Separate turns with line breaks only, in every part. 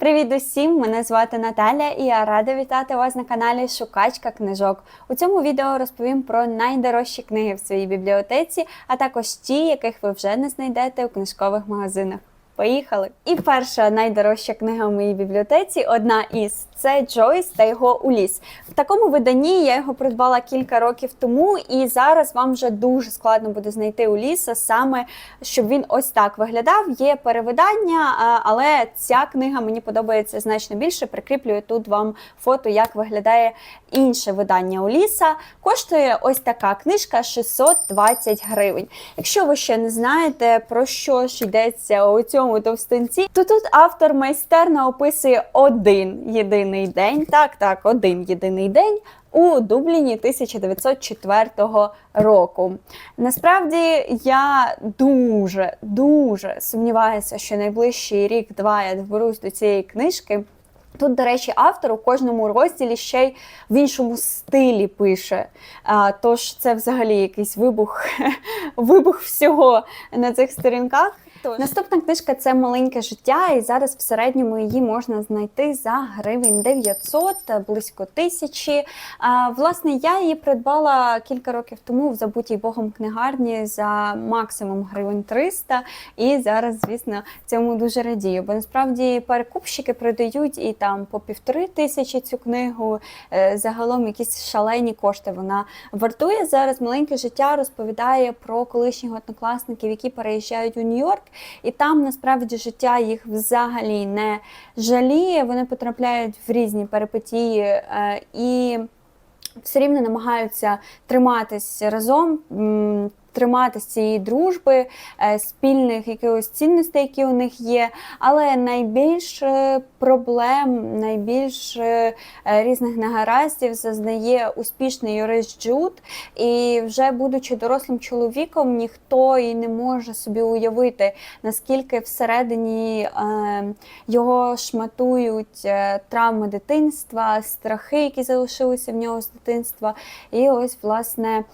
Привіт усім! Мене звати Наталя і я рада вітати вас на каналі Шукачка книжок. У цьому відео розповім про найдорожчі книги в своїй бібліотеці, а також ті, яких ви вже не знайдете у книжкових магазинах. Поїхали! І перша найдорожча книга в моїй бібліотеці одна із це Джойс та його Уліс. В такому виданні я його придбала кілька років тому, і зараз вам вже дуже складно буде знайти Уліса, саме щоб він ось так виглядав. Є перевидання, але ця книга мені подобається значно більше. Прикріплюю тут вам фото, як виглядає інше видання Уліса. Коштує ось така книжка 620 гривень. Якщо ви ще не знаєте, про що ж йдеться у цьому товстинці, то тут автор майстерно описує один єдиний день. Так, так, один єдиний день. У Дубліні 1904 року. Насправді я дуже дуже сумніваюся, що найближчий рік-два я доберусь до цієї книжки. Тут, до речі, автор у кожному розділі ще й в іншому стилі пише. А, Тож це взагалі якийсь вибух, вибух всього на цих сторінках. Наступна книжка це маленьке життя, і зараз в середньому її можна знайти за гривень 900, близько тисячі. Власне, я її придбала кілька років тому в забутій Богом книгарні за максимум гривень 300. І зараз, звісно, цьому дуже радію. Бо насправді перекупщики продають і там по півтори тисячі цю книгу. Е, Загалом якісь шалені кошти вона вартує. Зараз маленьке життя розповідає про колишніх однокласників, які переїжджають у Нью-Йорк. І там насправді життя їх взагалі не жаліє. Вони потрапляють в різні перипетії е, і все рівно намагаються триматись разом. М, Триматися цієї дружби, е, спільних якихось цінностей, які у них є. Але найбільш е, проблем, найбільш е, різних негараздів зазнає успішний юрист Джуд. І вже будучи дорослим чоловіком, ніхто і не може собі уявити, наскільки всередині його шматують травми дитинства, страхи, які залишилися в нього з дитинства. І ось, власне,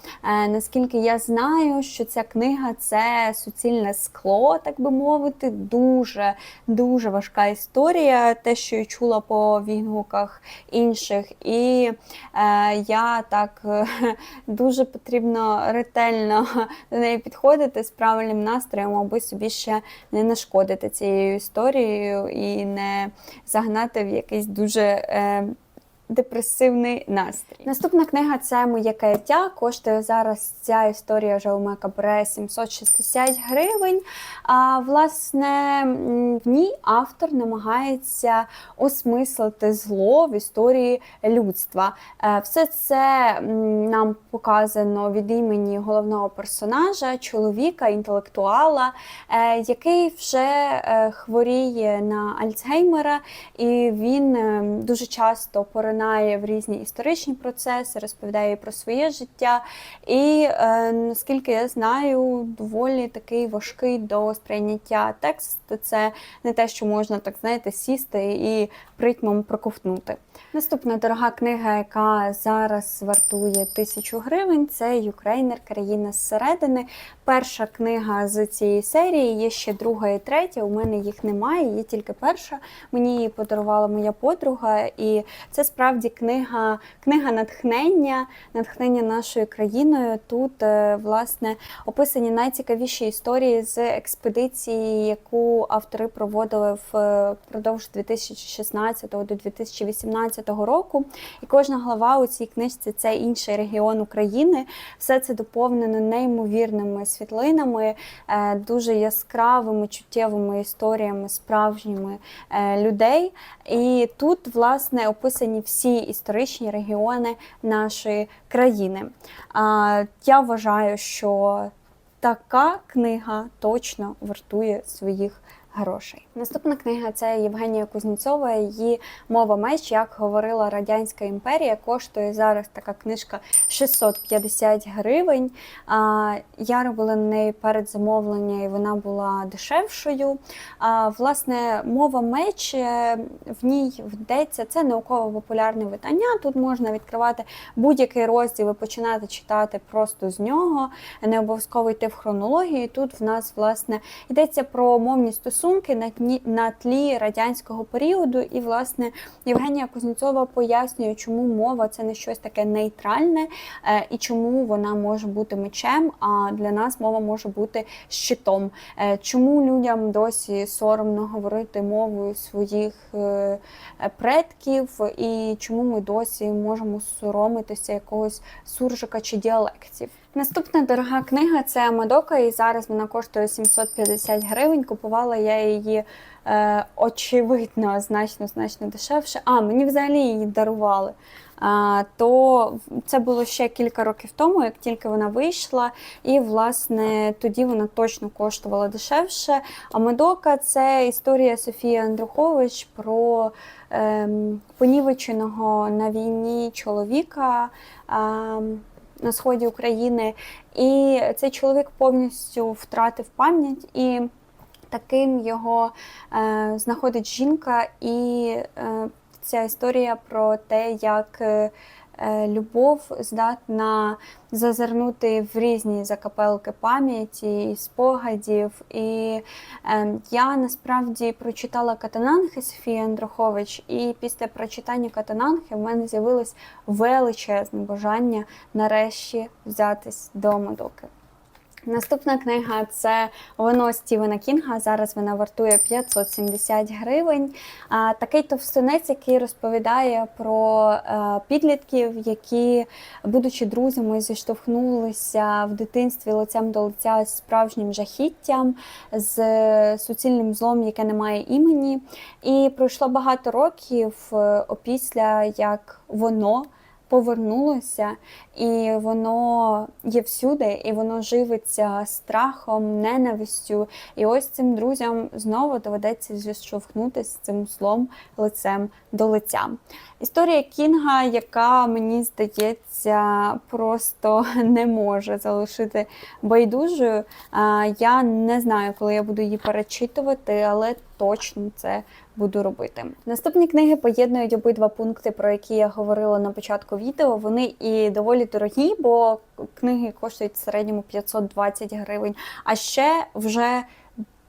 наскільки я знаю, що ця книга це суцільне скло, так би мовити, дуже дуже важка історія, те, що я чула по відгуках інших. І е, я так дуже потрібно ретельно до неї підходити з правильним настроєм, аби собі ще не нашкодити цією історією і не загнати в якийсь дуже. Е, Депресивний настрій. Наступна книга це моє каяття. Коштує зараз ця історія Жауме Кабре 760 гривень. А власне в ній автор намагається осмислити зло в історії людства. Е, Все це нам показано від імені головного персонажа, чоловіка, інтелектуала, е, який вже е, хворіє на Альцгеймера, і він е, дуже часто поринає в різні історичні процеси, розповідає про своє життя. І е, наскільки я знаю, доволі такий важкий до сприйняття текст. Це не те, що можна так знаєте, сісти і притьмом проковтнути. Наступна дорога книга, яка зараз вартує тисячу гривень, це Юкрейнер Країна зсередини. Перша книга з цієї серії, є ще друга і третя. У мене їх немає, є тільки перша. Мені її подарувала моя подруга, і це справді книга, книга натхнення, натхнення нашою країною. Тут е, власне описані найцікавіші історії з експедиції, яку автори проводили впродовж 2016 до 2018 року. І кожна глава у цій книжці це інший регіон України. Все це доповнено неймовірними світлинами, е, дуже яскравими чуттєвими історіями справжніми е, людей. І тут, власне, описані всі історичні регіони нашої країни. Я вважаю, що така книга точно вартує своїх грошей. Наступна книга це Євгенія Кузнєцова. Її мова меч, як говорила Радянська імперія, коштує зараз така книжка 650 гривень. Я робила на неї передзамовлення, і вона була дешевшою. А, Власне, мова меч е, в ній вдається. Це науково-популярне видання. Тут можна відкривати будь-який розділ і починати читати просто з нього. Не обов'язково йти в хронологію. Тут в нас власне йдеться про мовні стосунки стосунки на тлі, радянського періоду. І, власне, Євгенія Кузнєцова пояснює, чому мова це не щось таке нейтральне е, і чому вона може бути мечем, а для нас мова може бути щитом. Е, Чому людям досі соромно говорити мовою своїх е, предків, і чому ми досі можемо соромитися якогось суржика чи діалектів? Наступна дорога книга це Мадока, і зараз вона коштує 750 гривень. Купувала я її е, очевидно значно значно дешевше. А мені взагалі її дарували. А, то це було ще кілька років тому, як тільки вона вийшла, і власне тоді вона точно коштувала дешевше. А Медока це історія Софії Андрухович про ем, понівеченого на війні чоловіка. ем, на сході України, і цей чоловік повністю втратив пам'ять, і таким його е, знаходить жінка, і е, ця історія про те, як е, любов здатна зазирнути в різні закапелки пам'яті і спогадів. І е, я насправді прочитала Катананхи Софії Андрухович, і після прочитання Катананхи в мене з'явилось величезне бажання нарешті взятись до Мадоки. Наступна книга це Воно Стівена Кінга. Зараз вона вартує 570 гривень. Такий товстунець, який розповідає про е, підлітків, які, будучи друзями, зіштовхнулися в дитинстві лицем до лиця з справжнім жахіттям, з суцільним злом, яке не має імені. І пройшло багато років е, опісля як воно повернулося, і воно є всюди, і воно живиться страхом, ненавистю. І ось цим друзям знову доведеться зіштовхнутися з цим злом лицем до лиця. Історія Кінга, яка мені здається, просто не може залишити байдужою. Я не знаю, коли я буду її перечитувати, але точно це буду робити. Наступні книги поєднують обидва пункти, про які я говорила на початку відео. Вони і доволі дорогі, бо книги коштують в середньому 520 гривень. А ще вже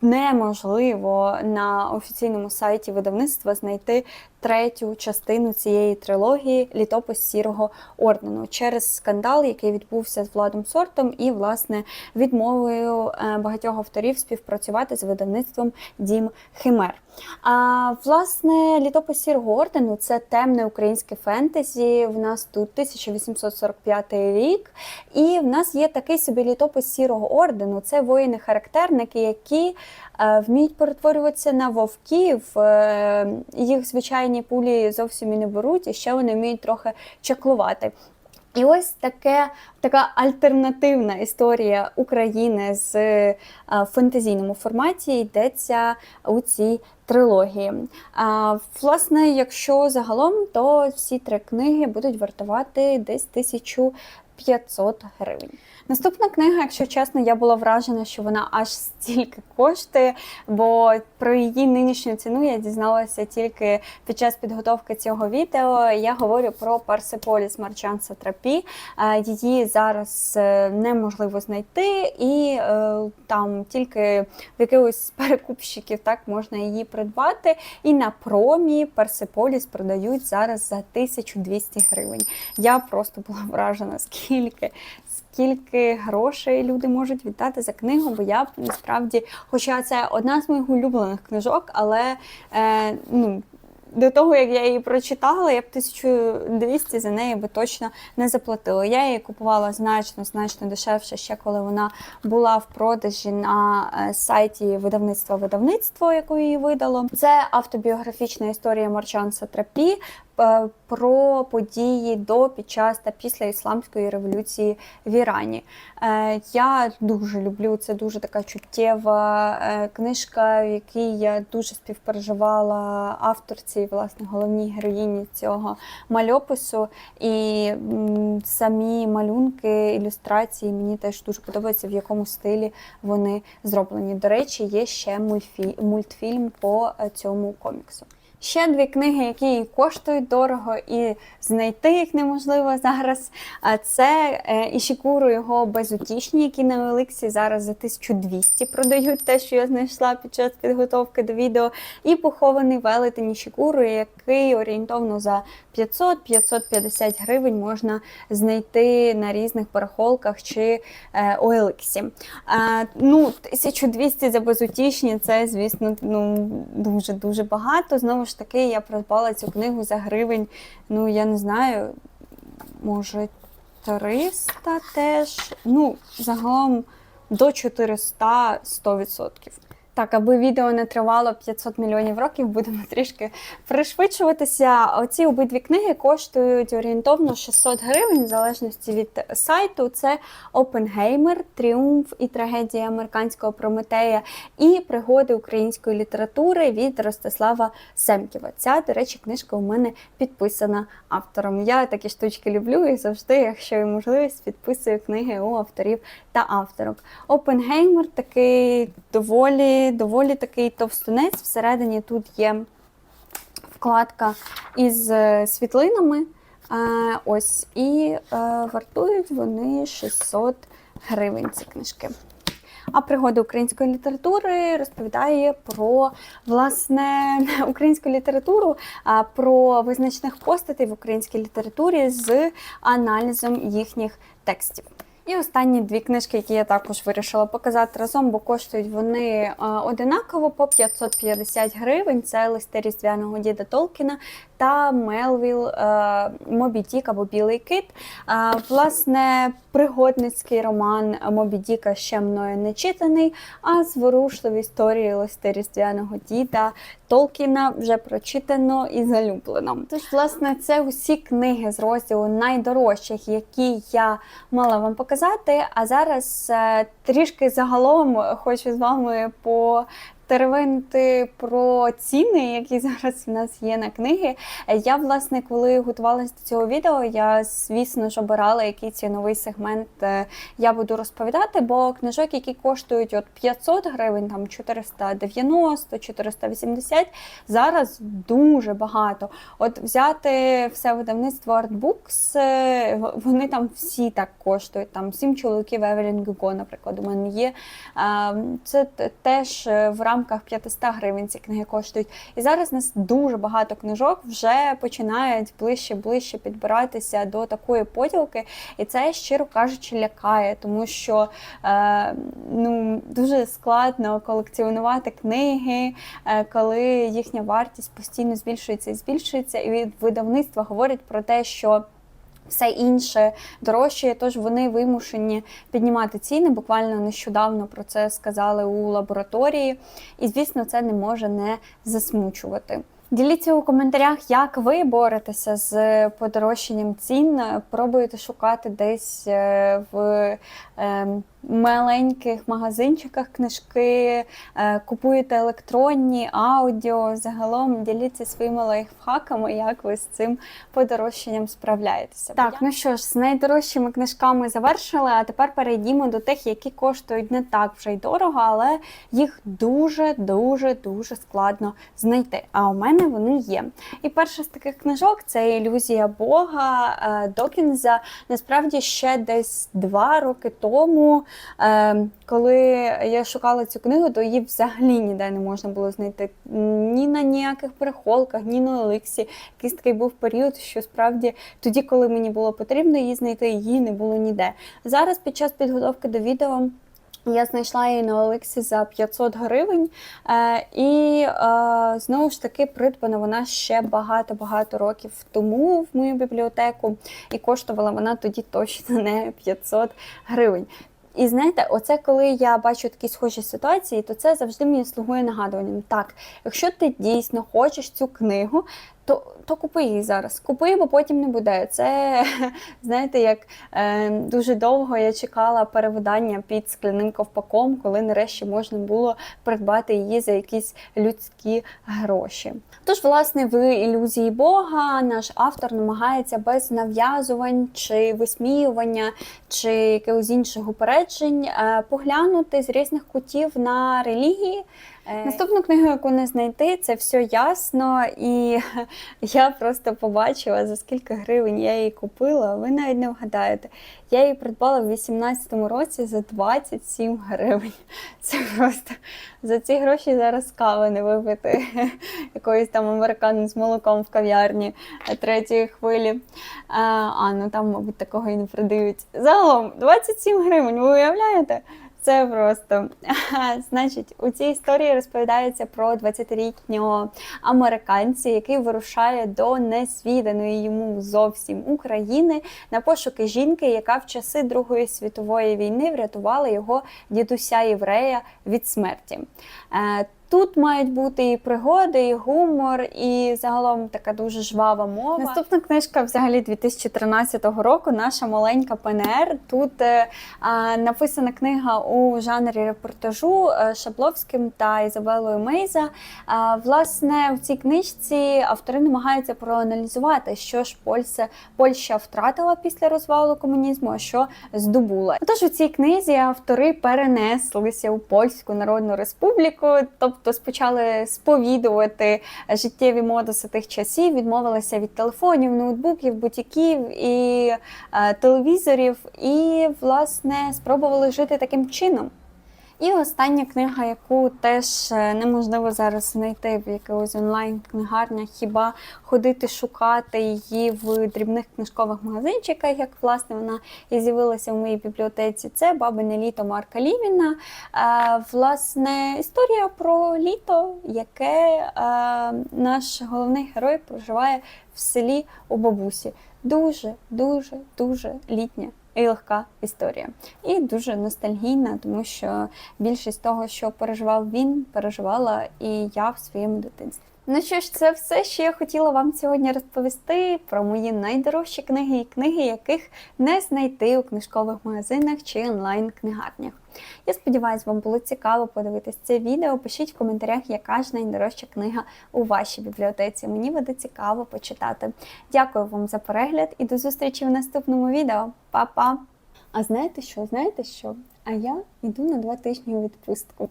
неможливо на офіційному сайті видавництва знайти третю частину цієї трилогії Літопис сірого ордену через скандал, який відбувся з Владом Сортом, і власне відмовою е, багатьох авторів співпрацювати з видавництвом Дім Химер. А власне, літопис сірого ордену це темне українське фентезі. В нас тут 1845 рік, і в нас є такий собі літопис сірого ордену. Це воїни-характерники, які е, вміють перетворюватися на вовків. Е, їх звичайні пулі зовсім і не беруть, і ще вони вміють трохи чаклувати. І ось таке, така альтернативна історія України з е, фентезійному форматі йдеться у цій трилогії. Власне, якщо загалом, то всі три книги будуть вартувати десь 1500 гривень. Наступна книга, якщо чесно, я була вражена, що вона аж стільки коштує, бо про її нинішню ціну я дізналася тільки під час підготовки цього відео. Я говорю про Персеполіс Марчан Сатрапі. Е, Її зараз е, неможливо знайти, і е, там тільки в якихось перекупщиків так можна її придбати. І на промі Персеполіс продають зараз за 1200 гривень. Я просто була вражена, скільки скільки грошей люди можуть віддати за книгу, бо я насправді, хоча це одна з моїх улюблених книжок, але е, ну. До того, як я її прочитала, я б 1200 за неї би точно не заплатила. Я її купувала значно значно дешевше, ще коли вона була в продажі на е, сайті видавництва видавництво, яке її видало. Це автобіографічна історія Марчан Сатрапі про події до, під час та після ісламської революції в Ірані. Е, Я дуже люблю це дуже така чуттєва е, книжка, в якій я дуже співпереживала авторці, власне, головній героїні цього мальопису. І самі малюнки, ілюстрації мені теж дуже подобається, в якому стилі вони зроблені. До речі, є ще мультфі- мультфільм по е, цьому коміксу. Ще дві книги, які коштують дорого, і знайти їх неможливо зараз. А це е, Ішікуру його безутішні, які на Еликсі зараз за 1200 продають те, що я знайшла під час підготовки до відео. І похований велетень Ішікуру, який орієнтовно за 500-550 гривень можна знайти на різних барахолках чи е, у Еликсі. Ну, 1200 за безутішні, це, звісно, ну, дуже-дуже багато. Знову ж таки, я придбала цю книгу за гривень, ну, я не знаю, може 300 теж. Ну, загалом до 400 100%. Так, аби відео не тривало 500 мільйонів років, будемо трішки пришвидшуватися. Оці обидві книги коштують орієнтовно 600 гривень, в залежності від сайту. Це Опенгеймер, Тріумф і трагедія американського Прометея і пригоди української літератури від Ростислава Семківа. Ця, до речі, книжка у мене підписана автором. Я такі штучки люблю і завжди, якщо є можливість, підписую книги у авторів та авторок. Опенгеймер такий доволі, доволі такий товстунець. Всередині тут є вкладка із е, світлинами. Е, ось, і е, вартують вони 600 гривень ці книжки. А пригоди української літератури розповідає про власне українську літературу, про визначних постатей в українській літературі з аналізом їхніх текстів. І останні дві книжки, які я також вирішила показати разом, бо коштують вони е, одинаково по 550 гривень. Це листи різдвяного діда Толкіна та Мелвіл е, Мобі Дік або Білий Кит. Е, власне, пригодницький роман Мобі Діка ще мною не читаний, а зворушливі історії листи різдвяного діда Толкіна вже прочитано і залюблено. Тож, власне, це усі книги з розділу найдорожчих, які я мала вам показати. А зараз е, трішки загалом хочу з вами по теревенити про ціни, які зараз в нас є на книги. Я, власне, коли готувалася до цього відео, я, звісно ж, обирала, який ціновий сегмент е, я буду розповідати, бо книжок, які коштують от 500 гривень, там 490, 480, зараз дуже багато. От взяти все видавництво Artbooks, е, вони там всі так коштують. Там сім чоловіків Евелін Гюго, наприклад, у мене є. Це теж в рамках рамках 500 гривень ці книги коштують. І зараз нас дуже багато книжок вже починають ближче-ближче підбиратися до такої поділки. І це, щиро кажучи, лякає, тому що е, ну, дуже складно колекціонувати книги, е, коли їхня вартість постійно збільшується і збільшується. І від видавництва говорять про те, що все інше дорожчає, тож вони вимушені піднімати ціни. Буквально нещодавно про це сказали у лабораторії, і звісно, це не може не засмучувати. Діліться у коментарях, як ви боретеся з подорожчанням цін. Пробуєте шукати десь е, в ем, маленьких магазинчиках книжки, е, купуєте електронні, аудіо. Загалом діліться своїми лайфхаками, як ви з цим подорожчанням справляєтеся. Так, ну що ж, з найдорожчими книжками завершили, а тепер перейдімо до тих, які коштують не так вже й дорого, але їх дуже-дуже дуже складно знайти. А у мене вони є. І перша з таких книжок це ілюзія Бога е, Докінза. Насправді ще десь два роки тому. Е, коли я шукала цю книгу, то її взагалі ніде не можна було знайти ні на ніяких перехолках, ні на Еликсі. Якийсь такий був період, що справді тоді, коли мені було потрібно її знайти, її не було ніде. Зараз під час підготовки до відео. Я знайшла її на Олексі за 500 гривень, е, і е, знову ж таки придбана вона ще багато-багато років тому в мою бібліотеку, і коштувала вона тоді точно не 500 гривень. І знаєте, оце коли я бачу такі схожі ситуації, то це завжди мені слугує нагадуванням. Так, якщо ти дійсно хочеш цю книгу, то то купи її зараз. Купи, бо потім не буде. Це знаєте, як е, дуже довго я чекала перевидання під скляним ковпаком, коли нарешті можна було придбати її за якісь людські гроші. Тож, власне, в ілюзії Бога наш автор намагається без нав'язувань чи висміювання, чи якихось інших упереджень е, поглянути з різних кутів на релігії. Наступну книгу, яку не знайти, це все ясно. І я просто побачила, за скільки гривень я її купила. Ви навіть не вгадаєте. Я її придбала в 18-му році за 27 гривень. Це просто за ці гроші зараз кави не випити якоїсь там американо з молоком в кав'ярні третьої хвилі. А, а ну там, мабуть, такого і не продають. Загалом 27 гривень, ви уявляєте? Це просто значить, у цій історії розповідається про 20-літнього американця, який вирушає до несвіданої йому зовсім України на пошуки жінки, яка в часи Другої світової війни врятувала його дідуся єврея від смерті. Е, Тут мають бути і пригоди, і гумор, і загалом така дуже жвава мова. Наступна книжка, взагалі, 2013 року. Наша маленька ПНР. Тут е, а, написана книга у жанрі репортажу е, Шабловським та Ізабелою Мейза. А, власне, в цій книжці автори намагаються проаналізувати, що ж Польща, Польща втратила після розвалу комунізму, а що здобула. Тож у цій книзі автори перенеслися у Польську Народну Республіку, тобто спочали сповідувати життєві модуси тих часів, відмовилися від телефонів, ноутбуків, бутіків і е, телевізорів, і власне спробували жити таким чином. І остання книга, яку теж е, неможливо зараз знайти в якихось онлайн-книгарнях, хіба ходити шукати її в дрібних книжкових магазинчиках, як власне вона і з'явилася в моїй бібліотеці. Це Бабине літо Марка Лівіна. Е, Власне, історія про літо, яке е, наш головний герой проживає в селі у бабусі. Дуже, дуже, дуже літня і легка історія. І дуже ностальгійна, тому що більшість того, що переживав він, переживала і я в своєму дитинстві. Ну що ж, це все, що я хотіла вам сьогодні розповісти про мої найдорожчі книги і книги, яких не знайти у книжкових магазинах чи онлайн-книгарнях. Я сподіваюся, вам було цікаво подивитись це відео. Пишіть в коментарях, яка ж найдорожча книга у вашій бібліотеці. Мені буде цікаво почитати. Дякую вам за перегляд і до зустрічі в наступному відео. Па-па! А знаєте що? Знаєте що? А я йду на два тижні у відпустку.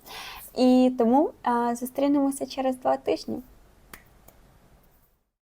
І тому а, зустрінемося через два тижні.